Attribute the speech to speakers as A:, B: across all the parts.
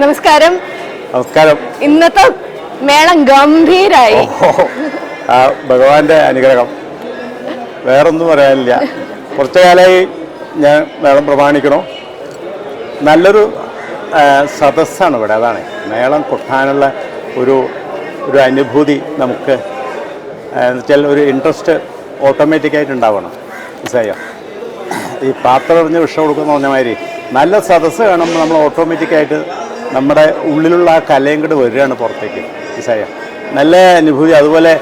A: നമസ്കാരം.
B: നമസ്കാരം.
A: ഇന്നത്തെ മേളം ഗംഭീരായി.
B: ഭഗവാന്റെ അനുഗ്രഹം. വേറൊന്നും പറയാനില്ല. കുറച്ചു കാലമായി ഞാൻ മേളം പ്രമാണിക്കണോ നല്ലൊരു സദസ്സാണ് ഇവിടെ. അതാണ്. മേളം കൊട്ടാനുള്ള ഒരു ഒരു അനുഭൂതി നമുക്ക് എന്നുവെച്ചാൽ എന്ന് വെച്ചാൽ ഒരു ഇൻട്രസ്റ്റ് ഓട്ടോമാറ്റിക്കായിട്ട് ഉണ്ടാവണം. ഈ പാത്രം എറിഞ്ഞ് വിഷം കൊടുക്കുന്ന പറഞ്ഞ മാതിരി നല്ല സദസ്സ് കാണുമ്പോൾ നമ്മൾ ഓട്ടോമാറ്റിക്കായിട്ട് നമ്മുടെ ഉള്ളിലുള്ള ആ കലയും കൂടെ വരികയാണ് പുറത്തേക്ക്. ഈസായ. നല്ല അനുഭൂതി. അതുപോലെ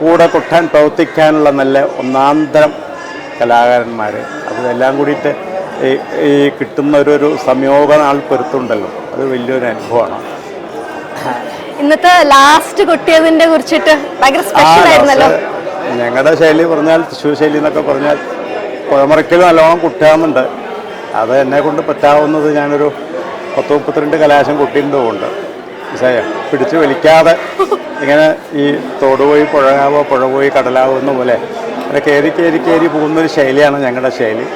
B: കൂടെ കൊട്ടാൻ പ്രവർത്തിക്കാനുള്ള നല്ല ഒന്നാന്തരം കലാകാരന്മാർ അതെല്ലാം കൂടിയിട്ട് ഈ കിട്ടുന്ന ഒരു ഒരു സംയോഗ നാൾ പൊരുത്തുണ്ടല്ലോ അത് വലിയൊരു അനുഭവമാണ്.
A: ഇന്നത്തെ ലാസ്റ്റ് കൊട്ടിയതിന്റെ കുറിച്ചിട്ട് ഭയങ്കര സ്പെഷ്യൽ ആയിരുന്നല്ലോ.
B: ഞങ്ങളുടെ ശൈലി പറഞ്ഞാൽ തൃശ്ശൂർ ശൈലി എന്നൊക്കെ പറഞ്ഞാൽ കുഴമറയ്ക്കൽ നല്ലോണം കുട്ടാവുന്നുണ്ട് അത് എന്നെ കൊണ്ട് പറ്റാവുന്നത് ഞാനൊരു പത്ത് മുപ്പത്തിരണ്ട് കലാശം കുട്ടിന്റെ ഉണ്ട് പിടിച്ച് വലിക്കാതെ ഇങ്ങനെ ഈ തോട് പോയി പുഴയാവോ പുഴ പോയി കടലാവോ എന്ന പോലെ അങ്ങനെ കയറി കയറി കയറി പോകുന്നൊരു ശൈലിയാണ് ഞങ്ങളുടെ ശൈലി.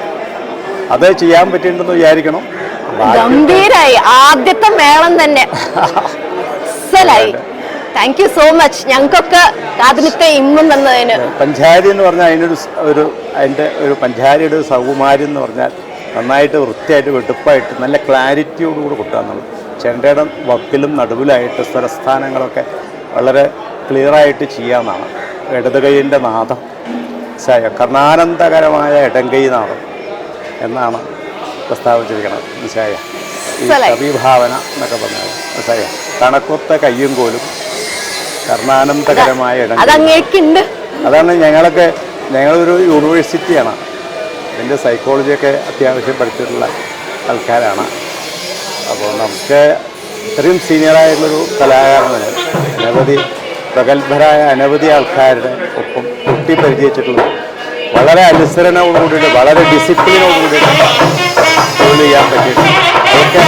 B: അത് ചെയ്യാൻ പറ്റിയിട്ടുണ്ടെന്ന് വിചാരിക്കണം.
A: ഗംഭീരായി. ആദ്യത്തെ മേളം തന്നെ. താങ്ക് യു സോ മച്ച് ഞങ്ങൾക്കൊക്കെ കാതിലത്തെ ഇമ്മും തന്നതിന്
B: പഞ്ചാരി എന്ന് പറഞ്ഞാൽ അതിനൊരു ഒരു അതിന്റെ ഒരു പഞ്ചാരിയുടെ സൗകുമാരി എന്ന് പറഞ്ഞാൽ നന്നായിട്ട് വൃത്തിയായിട്ട് വെടുപ്പായിട്ട് നല്ല ക്ലാരിറ്റിയോടുകൂടി കൊട്ടാന്നുള്ളത്. ചെണ്ടയുടെ വക്കിലും നടുവിലായിട്ട് സ്വരസ്ഥാനങ്ങളൊക്കെ വളരെ ക്ലിയറായിട്ട് ചെയ്യാമെന്നാണ് ഇടത് കൈയിന്റെ നാദം കർണാനന്ദകരമായ ഇടംകൈ നാദം എന്നാണ് പ്രസ്താവിച്ചിരിക്കുന്നത് നിശായ ഈ കവിഭാവന എന്നൊക്കെ പറഞ്ഞാൽ നിശായ കണക്കൊത്ത കയ്യും കോലും കർണാനന്ദകരമായ ഇടം
A: അതങ്ങേക്കുണ്ട്.
B: അതാണ് ഞങ്ങളൊക്കെ ഞങ്ങളൊരു യൂണിവേഴ്സിറ്റിയാണ്. അതിന്റെ സൈക്കോളജിയൊക്കെ അത്യാവശ്യം പഠിച്ചിട്ടുള്ള ആൾക്കാരാണ്. അപ്പോൾ നമുക്ക് ഇത്രയും സീനിയറായിട്ടുള്ളൊരു കലാകാരന് അനവധി പ്രഗത്ഭരായ അനവധി ആൾക്കാരുടെ ഒപ്പം കുട്ടി പരിചയിച്ചിട്ടുള്ള വളരെ അനുസരണയോടുകൂടിയിട്ട് വളരെ ഡിസിപ്ലിനോടുകൂടിയിട്ട് ജോലി ചെയ്യാൻ പറ്റിയിട്ടുണ്ട്. അതൊക്കെ